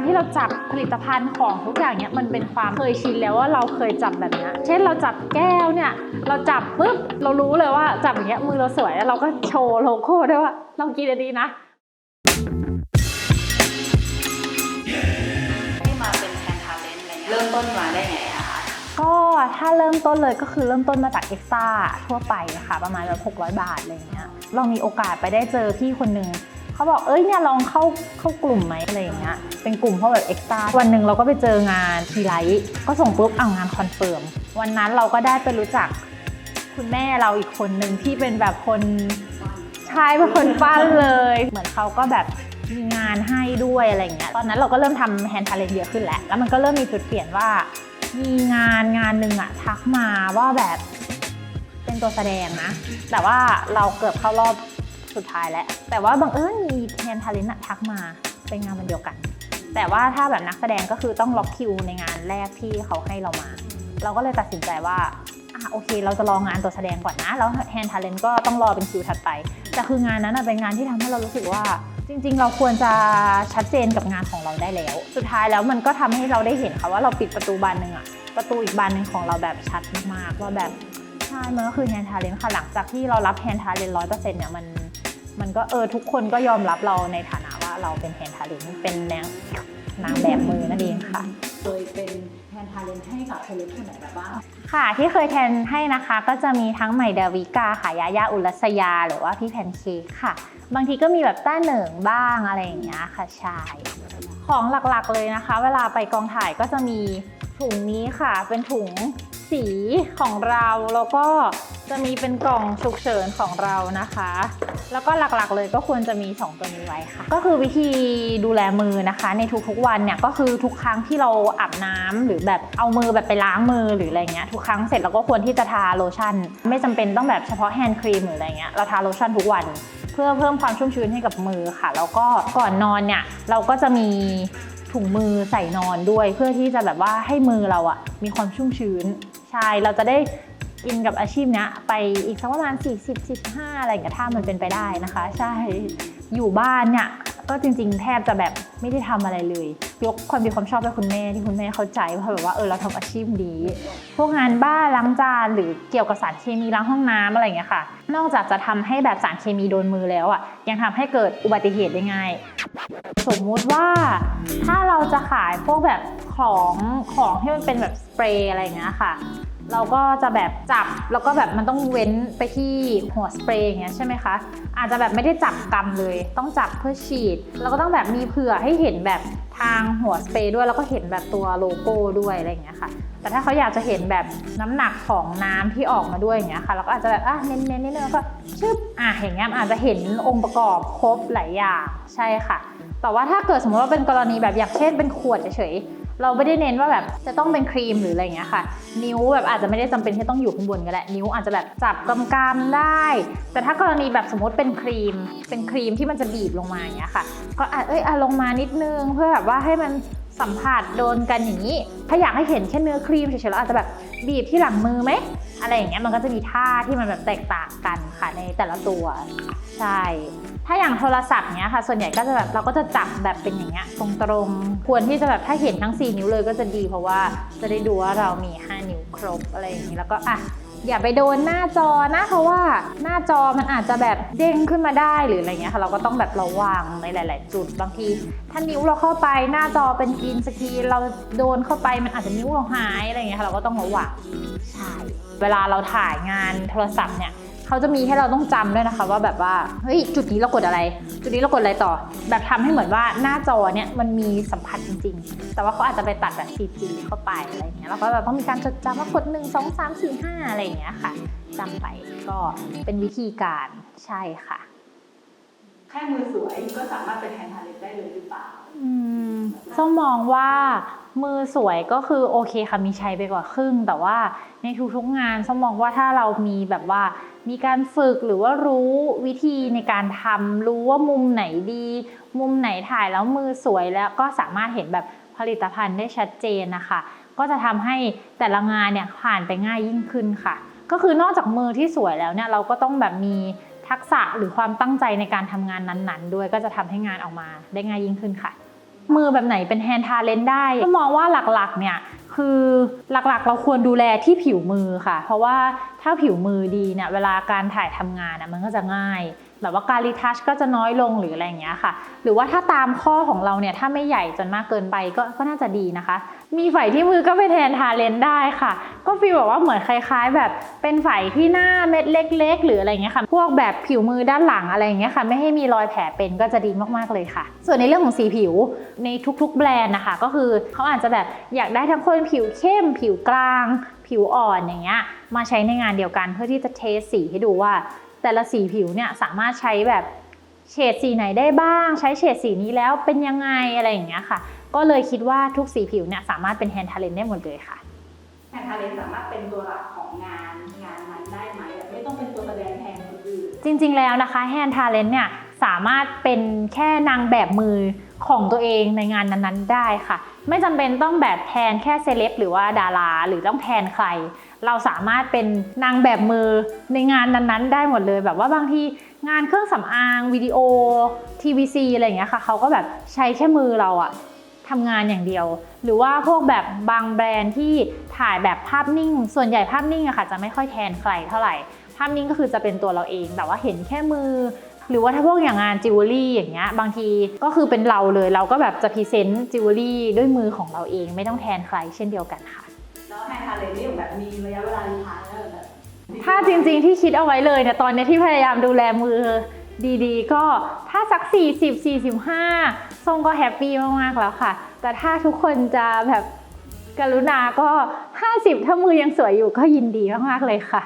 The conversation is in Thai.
การที่เราจับผลิตภัณฑ์ของทุกอย่างเนี้ยมันเป็นความเคยชินแล้วว่าเราเคยจับแบบนี้เช่นเราจับแก้วเนี่ย เราจับปุ๊บเรารู้เลยว่าจับอย่างเงี้ยมือเราสวยแล้วเราก็โชว์โลโก้ด้วยว่าเรากินอันนี้นะที่มาเป็นแทนทาเลนต์เงี้ยเริ่มต้นมาได้ไงอะคะก็ถ้าเริ่มต้นเลยก็คือเริ่มต้นมาจากเอ็กซ่าทั่วไปค่ะประมาณแบบ600 บาทอะไรอย่างเงี้ยเรามีโอกาสไปได้เจอพี่คนหนึ่ง เขาบอกเอ้ยเนี่ยลองเข้าเข้ากลุ่มไหมอะไรอย่างเงี้ยเป็นกลุ่มเพราะแบบเอ็กซ่าวันหนึ่งเราก็ไปเจองานทีไลท์ก็ส่งปุ๊บเอางานคอนเฟิร์มวันนั้นเราก็ได้ไปรู้จักคุณแม่เราอีกคนหนึ่งที่เป็นแบบคนใช่เป็นคนปั้นเลย เหมือนเขาก็แบบมีงานให้ด้วยอะไรอย่างเงี้ย ตอนนั้นเราก็เริ่มทำแฮนด์ทาเลนเยอะขึ้นแล้ว แล้วมันก็เริ่มมีจุดเปลี่ยนว่า มีงานงานหนึ่งอะทักมาว่าแบบเป็นตัวแสดงนะ แต่ว่าเราเกือบเข้ารอบ สุดท้ายแล้ว แต่ว่าบังเอิญมีแทนทาเลนต์ทักมาเป็นงานวันเดียวกัน แต่ว่าถ้าแบบนักแสดงก็คือต้องล็อกคิวในงานแรกที่เขาให้เรามา เราก็เลยตัดสินใจว่าอะโอเค เราจะรองานตัวแสดงก่อนนะ แล้วแฮนทาเลนก็ต้องรอเป็นคิวถัดไป แต่คืองานนั้นเป็นงานที่ทำให้เรารู้สึกว่า จริง ๆ เราควรจะชัดเจนกับงานของเราได้แล้ว สุดท้ายแล้วมันก็ทำให้เราได้เห็นค่ะว่าเราปิดประตูบานหนึ่งอะประตูอีกบานหนึ่งของเราแบบชัดมากๆว่าแบบใช่ มันก็คือแฮนทาเลนค่ะ หลังจากที่เรารับแฮนทาเลนร้อยเปอร์เซ็นต์เนี่ยมัน มันก็เออทุกคนก็ยอมรับเราในฐานะว่าเราเป็นแฮนด์ทาเลนต์เป็นนางนางแบบมือนั่นเองค่ะ เคยเป็นแทนทาเลนต์ให้กับเซเลบคนไหนมาบ้างค่ะที่เคยแทนให้นะคะก็จะมีทั้งใหม่ดาวิกาค่ะยายาอุรัสยา หรือว่าพี่แพนเค้กค่ะ บางทีก็มีแบบต้าเหนิงบ้างอะไรอย่างเงี้ยค่ะใช่ของหลักๆเลยนะคะ เวลาไปกองถ่ายก็จะมีถุงนี้ค่ะ เป็นถุงสีของเราแล้วก็จะมีเป็นกล่องฉุกเฉินของเรานะคะ แล้วก็หลักๆเลยก็ควรจะมี 2 ตัวนี้ไว้ค่ะ ก็คือวิธีดูแลมือนะคะ ในทุกๆวันเนี่ยก็คือทุกครั้งที่เราอาบน้ำหรือแบบเอามือแบบไปล้างมือหรืออะไรเงี้ยทุกครั้งเสร็จเราก็ควรที่จะทาโลชั่น ไม่จำเป็นต้องแบบเฉพาะแฮนด์ครีมหรืออะไรเงี้ยเราทาโลชั่นทุกวัน เพื่อเพิ่มความชุ่มชื้นให้กับมือค่ะ แล้วก็ก่อนนอนเนี่ยเราก็จะมีถุงมือใส่นอนด้วย เพื่อที่จะแบบว่าให้มือเราอะมีความชุ่มชื้นใช่เราจะได้ กินกับอาชีพเนี้ยไปอีกสักประมาณ 40 45 อะไรอย่างเงี้ยถ้ามันเป็นไปได้นะคะ ใช่อยู่บ้านเนี่ยก็จริงๆ แทบจะแบบไม่ได้ทำอะไรเลย ยกความดีความชอบให้คุณแม่ที่คุณแม่เข้าใจว่าแบบว่าเออเราทำอาชีพนี้พวกงานบ้านล้างจานหรือเกี่ยวกับสารเคมีล้างห้องน้ำอะไรอย่างเงี้ยค่ะ นอกจากจะทำให้แบบสารเคมีโดนมือแล้วอะยังทำให้เกิดอุบัติเหตุได้ง่ายสมมุติว่าถ้าเราจะขายพวกแบบของของที่มันเป็นแบบสเปรย์อะไรเงี้ยค่ะ เราก็จะแบบจับแล้วก็แบบมันต้องเว้นไปที่หัวสเปรย์อย่างเงี้ยใช่ไหมคะ อาจจะแบบไม่ได้จับกำเลย ต้องจับเพื่อฉีด แล้วก็ต้องแบบมีเผื่อให้เห็นแบบทางหัวสเปรย์ด้วยแล้วก็เห็นแบบตัวโลโก้ด้วยอะไรอย่างเงี้ยค่ะ แต่ถ้าเขาอยากจะเห็นแบบน้ำหนักของน้ำที่ออกมาด้วยอย่างเงี้ยค่ะเราก็อาจจะแบบอะเน้นๆนิดนึงแล้วก็ชึบอะอย่างเงี้ยอาจจะเห็นองค์ประกอบครบหลายอย่างใช่ค่ะ แต่ว่าถ้าเกิดสมมติว่าเป็นกรณีแบบอย่างเช่นเป็นขวดเฉย เราไม่ได้เน้นว่าแบบจะต้องเป็นครีมหรืออะไรเงี้ยค่ะ นิ้วแบบอาจจะไม่ได้จำเป็นที่ต้องอยู่ข้างบนก็ได้นิ้วอาจจะแบบจับกำกำได้ แต่ถ้ากรณีแบบสมมติเป็นครีม เป็นครีมที่มันจะบีบลงมาอย่างเงี้ยค่ะ ก็อาจเอ้ยอลงมานิดนึงเพื่อแบบว่าให้มัน สัมผัสโดนกันอย่างนี้ ถ้าอยากให้เห็นแค่เนื้อครีมเฉยๆเราอาจจะแบบบีบที่หลังมือไหมอะไรอย่างเงี้ยมันก็จะมีท่าที่มันแบบแตกต่างกันค่ะในแต่ละตัวใช่ถ้าอย่างโทรศัพท์เนี้ยค่ะส่วนใหญ่ก็จะแบบเราก็จะจับแบบเป็นอย่างเงี้ยตรงๆควรที่จะแบบถ้าเห็นทั้ง 4 นิ้วเลยก็จะดี เพราะว่าจะได้ดูว่าเรามี 5 นิ้วครบอะไรอย่างนี้แล้วก็อะ อย่าไปโดนหน้าจอนะเพราะว่าหน้าจอมันอาจจะแบบเด้งขึ้นมาได้หรืออะไรเงี้ยค่ะ เราก็ต้องแบบระวังในหลาย ๆ จุดบางทีถ้านิ้วเราเข้าไปหน้าจอเป็นกรีนสกรีนเราโดนเข้าไปมันอาจจะนิ้วเราหายอะไรเงี้ยค่ะเราก็ต้องระวังใช่เวลาเราถ่ายงานโทรศัพท์เนี่ย เขาจะมีให้เราต้องจำด้วยนะคะว่าแบบว่าเฮ้ยจุดนี้เรากดอะไร จุดนี้เรากดอะไรต่อ แบบทำให้เหมือนว่าหน้าจอเนี่ยมันมีสัมผัสจริง ๆ แต่ว่าเขาอาจจะไปตัดแบบ CG เข้าไปอะไรอย่างเงี้ยแล้วก็แบบต้องมีการจดจำว่ากด 1 2 3 4 5 อะไรอย่างเงี้ยค่ะจำไปก็เป็นวิธีการใช่ค่ะ แค่มือสวยก็สามารถเป็นแทนทาเลนต์ได้เลยหรือเปล่าอืมส้มมองว่า มือสวยก็คือโอเคค่ะมีใชัยไปกว่าครึ่ง แต่ว่าในทุกๆงานส้มมองว่าถ้าเรามีแบบว่า มีการฝึกหรือว่ารู้วิธีในการทำรู้ว่ามุมไหนดี มุมไหนถ่ายแล้วมือสวยแล้วก็สามารถเห็นแบบผลิตภัณฑ์ได้ชัดเจนนะคะ ก็จะทำให้แต่ละงานเนี่ยผ่านไปง่ายยิ่งขึ้นค่ะ ก็คือนอกจากมือที่สวยแล้วเนี่ยเราก็ต้องแบบมีทักษะหรือความตั้งใจในการทำงานนั้นๆ ด้วยก็จะทำให้งานออกมาได้ง่ายยิ่งขึ้นค่ะ มือแบบไหนเป็นแฮนด์ทาเลนได้ก็มองว่าหลักๆเนี่ยคือหลักๆ เราควรดูแลที่ผิวมือค่ะ เพราะว่าถ้าผิวมือดีเนี่ยเวลาการถ่ายทำงานนะมันก็จะง่าย แบบว่าการรีทัชก็จะน้อยลงหรืออะไรอย่างเงี้ยค่ะ หรือว่าถ้าตามข้อของเราเนี่ยถ้าไม่ใหญ่จนมากเกินไปก็ก็น่าจะดีนะคะ มีไฝที่มือก็เป็นแทนทาเลนได้ค่ะ ก็ฟีลแบบว่าเหมือนคล้าย ๆ แบบเป็นไฝที่หน้าเม็ดเล็ก ๆ หรืออะไรอย่างเงี้ยค่ะ พวกแบบผิวมือด้านหลังอะไรอย่างเงี้ยค่ะ ไม่ให้มีรอยแผลเป็นก็จะดีมากๆเลยค่ะ ส่วนในเรื่องของสีผิวในทุกๆ แบรนด์นะคะ ก็คือเขาอาจจะแบบอยากได้ทั้งคนผิวเข้ม ผิวกลาง ผิวอ่อนอย่างเงี้ยมาใช้ในงานเดียวกันเพื่อที่จะเทสสีให้ดูว่า แต่ละสีผิวเนี่ยสามารถใช้แบบเฉดสีไหนได้บ้าง ใช้เฉดสีนี้แล้วเป็นยังไงอะไรอย่างเงี้ยค่ะ ก็เลยคิดว่าทุกสีผิวเนี่ยสามารถเป็นแฮนด์ทาเลนได้หมดเลยค่ะแทนทาเลนสามารถเป็นตัวหลักของงานงานนั้นได้ไหมไม่ต้องเป็นตัวแสดงแทนคนอื่นจริง ๆ แล้วนะคะแฮนด์ทาเลนเนี่ยสามารถเป็นแค่นางแบบมือของตัวเองในงานนั้นๆได้ค่ะ ไม่จำเป็นต้องแบบแทนแค่เซเลบหรือว่าดาราหรือต้องแทนใคร เราสามารถเป็นนางแบบมือในงานนั้นๆ ได้หมดเลย แบบว่าบางทีงานเครื่องสำอางวิดีโอ TVC อะไรอย่างเงี้ยค่ะเขาก็แบบใช้แค่มือเราอะทำงานอย่างเดียว หรือว่าพวกแบบบางแบรนด์ที่ถ่ายแบบภาพนิ่ง ส่วนใหญ่ภาพนิ่งอะค่ะ จะไม่ค่อยแทนใครเท่าไหร่ ภาพนิ่งก็คือจะเป็นตัวเราเอง แต่ว่าเห็นแค่มือ หรือว่าถ้าพวกอย่างงานจิวเวลรี่อย่างเงี้ยบางทีก็คือเป็นเราเลย เราก็แบบจะพรีเซนต์จิวเวลรี่ด้วยมือของเราเอง ไม่ต้องแทนใครเช่นเดียวกันค่ะ แล้วแทนทาเลนนี่แบบมีระยะเวลาทายแล้วแบบถ้าจริงๆที่คิดเอาไว้เลยเนี่ยตอนนี้ที่พยายามดูแลมือดีๆ ก็ถ้าสัก 40 45 ทรงก็แฮปปี้มากๆแล้วค่ะ แต่ถ้าทุกคนจะแบบกรุณาก็ 50 ถ้ามือยังสวยอยู่ก็ยินดีมากๆเลยค่ะ